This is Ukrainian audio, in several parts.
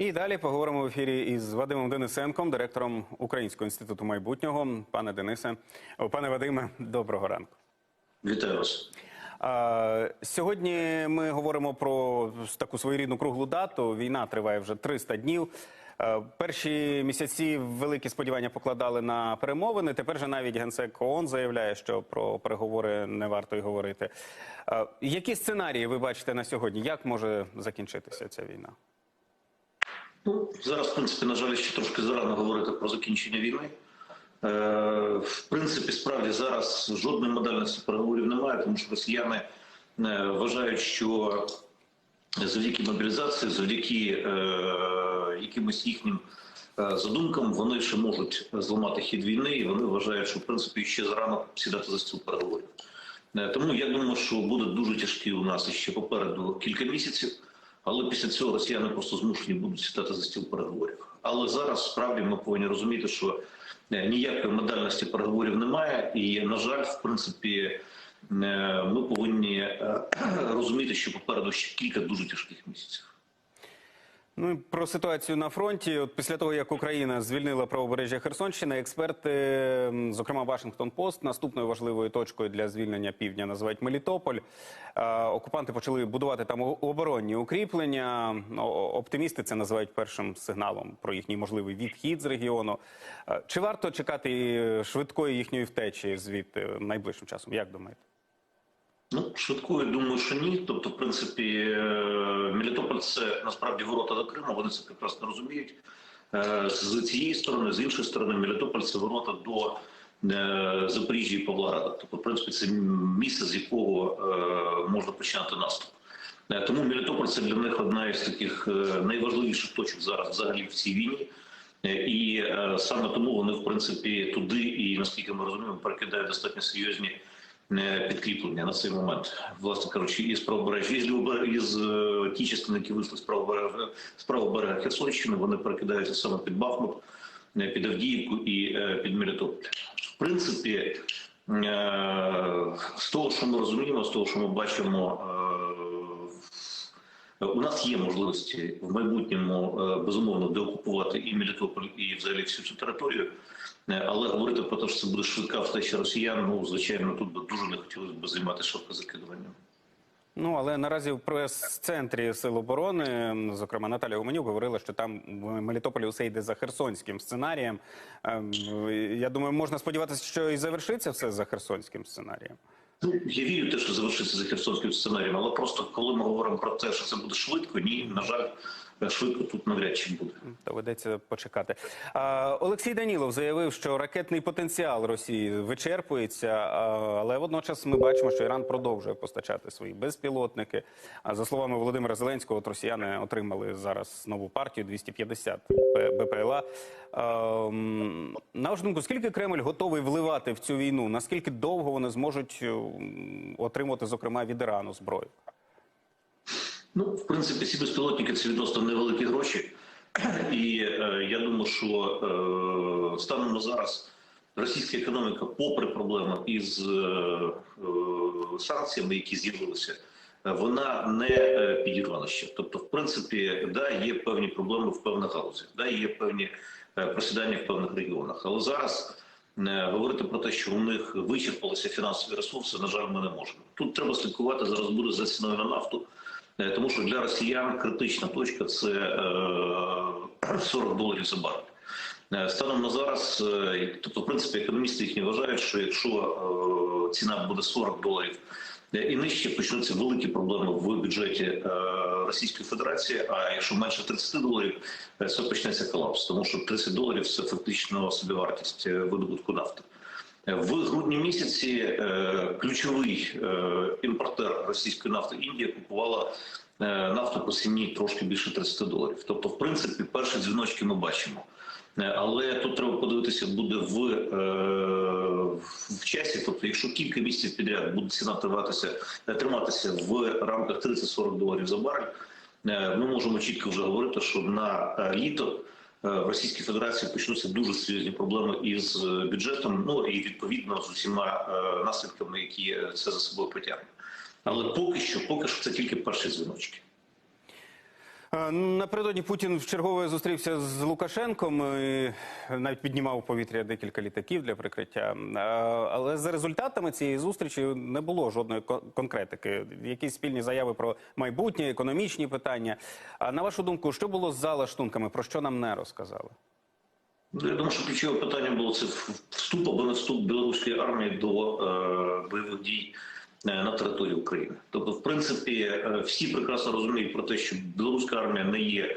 І далі поговоримо в ефірі із Вадимом Денисенком, директором Українського інституту майбутнього. Пане Денисе, о, пане Вадиме, доброго ранку. Вітаю вас. Сьогодні ми говоримо про таку своєрідну круглу дату. Війна триває вже 300 днів. Перші місяці великі сподівання покладали на перемовини. Тепер же навіть генсек ООН заявляє, що про переговори не варто й говорити. Які сценарії ви бачите на сьогодні? Як може закінчитися ця війна? Ну, зараз, в принципі, на жаль, ще трошки зарано говорити про закінчення війни. Е, в принципі, справді зараз жодної модальності переговорів немає, тому що росіяни е, вважають, що завдяки мобілізації, завдяки е, якимось їхнім е, задумкам, вони ще можуть зламати хід війни, і вони вважають, що в принципі ще зарано сідати за стіл переговорів. Е, Тому я думаю, що буде дуже тяжкі у нас ще попереду кілька місяців. Але після цього росіяни просто змушені будуть сідати за стіл переговорів. Але зараз справді ми повинні розуміти, що е, ніякої модальності переговорів немає, і на жаль, в принципі, е, ми повинні е, розуміти, що попереду ще кілька дуже тяжких місяців. Ну про ситуацію на фронті. От після того, як Україна звільнила правобережжя Херсонщини, експерти, зокрема Вашингтон Пост, наступною важливою точкою для звільнення півдня називають Мелітополь. Е, Окупанти почали будувати там оборонні укріплення. Оптимісти це називають першим сигналом про їхній можливий відхід з регіону. Е, Чи варто чекати швидкої їхньої втечі звідти найближчим часом? Як думаєте? Ну, швидкою думаю, що ні. Тобто, в принципі, е, Мелітополь це насправді ворота до Криму. Вони це прекрасно розуміють. Е, З цієї сторони, з іншої сторони, Мелітополь це ворота до е, Запоріжжя і Павлограда. Тобто, в принципі, це місце, з якого можна починати наступ. Тому Мелітополь це для них одна із таких найважливіших точок зараз взагалі в цій війні. І саме тому вони, в принципі, туди і наскільки ми розуміємо, перекидають достатньо серйозні підкріплення на цей момент. Власне кажучи, із правобережжя, із, із е, ті частини, які вийшли з правобережжя, з правобережжя Херсонщини, вони перекидаються саме під Бахмут, е, під Авдіївку і е, під Мелітополь. В принципі, е, з того, що ми розуміємо, з того, що ми бачимо. е, у нас є можливості в майбутньому е, безумовно деокупувати і Мелітополь, і взагалі всю цю територію. Е, Але говорити про те, що це буде швидка втеча росіян, ну звичайно, тут би дуже не хотілося б займатися шовкозакидуванням. Ну але наразі в прес-центрі Сил оборони, зокрема Наталя Гуменюк, говорила, що там в Мелітополі усе йде за херсонським сценарієм. Ем, Я думаю, можна сподіватися, що і завершиться все за херсонським сценарієм. Ну я вірю в те, що завершиться за херсонським сценарієм, але просто коли ми говоримо про те, що це буде швидко, ні, на жаль, швидко тут навряд чи буде. Доведеться почекати. Олексій Данілов заявив, що ракетний потенціал Росії вичерпується, але водночас ми бачимо, що Іран продовжує постачати свої безпілотники. А за словами Володимира Зеленського, от росіяни отримали зараз нову партію 250 П- БПЛА. На вашу думку, скільки Кремль готовий вливати в цю війну? Наскільки довго вони зможуть отримувати, зокрема, від Ірану зброю? Ну, в принципі, ці безпілотники це відносно невеликі гроші, і е, я думаю, що е, станом на зараз російська економіка, попри проблеми із е, е, санкціями, які з'явилися, е, вона не е, підірвана ще. Тобто, в принципі, да, є певні проблеми в певних галузях, да, є певні е, просідання в певних регіонах. Але зараз е, говорити про те, що у них вичерпалися фінансові ресурси, на жаль, ми не можемо. Тут треба слідкувати зараз буде за ціною на нафту. Е, Тому що для росіян критична точка це е, 40 доларів за барель. Е, Станом на зараз, е, тобто, в принципі, економісти їхні вважають, що якщо е, ціна буде 40 доларів е, і нижче, почнуться великі проблеми в бюджеті е, Російської Федерації. А якщо менше 30 доларів, е, це почнеться колапс, тому що 30 доларів це фактично собівартість е, видобутку нафти. В грудні місяці е, ключовий е, імпортер російської нафти Індія купувала е, нафту по ціні трошки більше 30 доларів. Тобто, в принципі, перші дзвіночки ми бачимо. Але тут треба подивитися, буде в, в часі. Тобто, якщо кілька місяців підряд буде ціна триватися, триматися в рамках 30-40 доларів за барель, ми можемо чітко вже говорити, що на літо в Російській Федерації почнуться дуже серйозні проблеми із е, бюджетом, ну і відповідно з усіма е, наслідками, які е, це за собою потягне. Але поки що, поки що це тільки перші дзвіночки. Е, Напередодні Путін вчергове зустрівся з Лукашенком навіть піднімав у повітря декілька літаків для прикриття. Е, Але за результатами цієї зустрічі не було жодної конкретики. Якісь спільні заяви про майбутнє, економічні питання. А на вашу думку, що було з залаштунками? Про що нам не розказали? Ну, Я думаю, що ключове питання було це вступ або не вступ білоруської армії до е, бойових дій на території України. Тобто, в принципі, е, всі прекрасно розуміють про те, що білоруська армія не є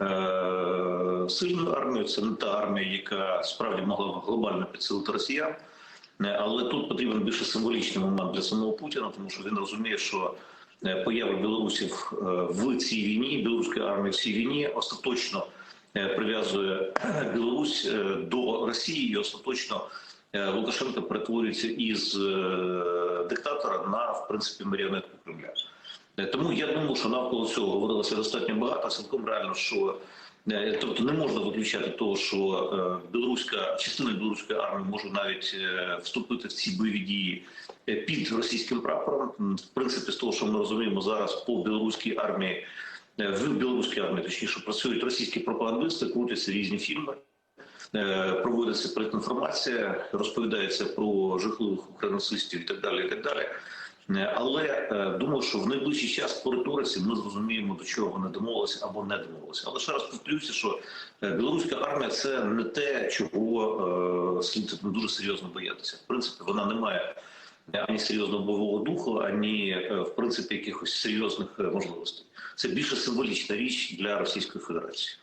е, сильною армією, це не та армія, яка справді могла б глобально підсилити росіян. Е, Але тут потрібен більше символічний момент для самого Путіна, тому що він розуміє, що е, поява білорусів е, в цій війні, білоруської армії в цій війні остаточно е, прив'язує Білорусь е, до Росії і остаточно е, Лукашенко перетворюється із е, диктатора на в принципі маріонетку Кремля. Е, Тому я думаю, що навколо цього говорилося достатньо багато. Цілком реально, що е, тобто не можна виключати того, що е, білоруська частина білоруської армії може навіть е, вступити в ці бойові дії е, під російським прапором. В принципі, з того, що ми розуміємо зараз по білоруській армії, е, в білоруській армії точніше працюють російські пропагандисти, крутяться різні фільми. Е, Проводиться предінформація, розповідається про жахливих українцистів і так далі. І так далі. Е, Але е, думаю, що в найближчий час по риториці ми зрозуміємо, до чого вони домовилися або не домовилися. Але ще раз повторюся, що білоруська армія це не те, чого слід дуже серйозно боятися. В принципі, вона не має ані серйозного бойового духу, ані в принципі якихось серйозних можливостей. Це більше символічна річ для Російської Федерації.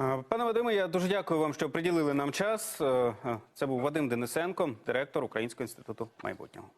Пане Вадиме, я дуже дякую вам, що приділили нам час. Е, е, Це був Вадим Денисенко, директор Українського інституту майбутнього.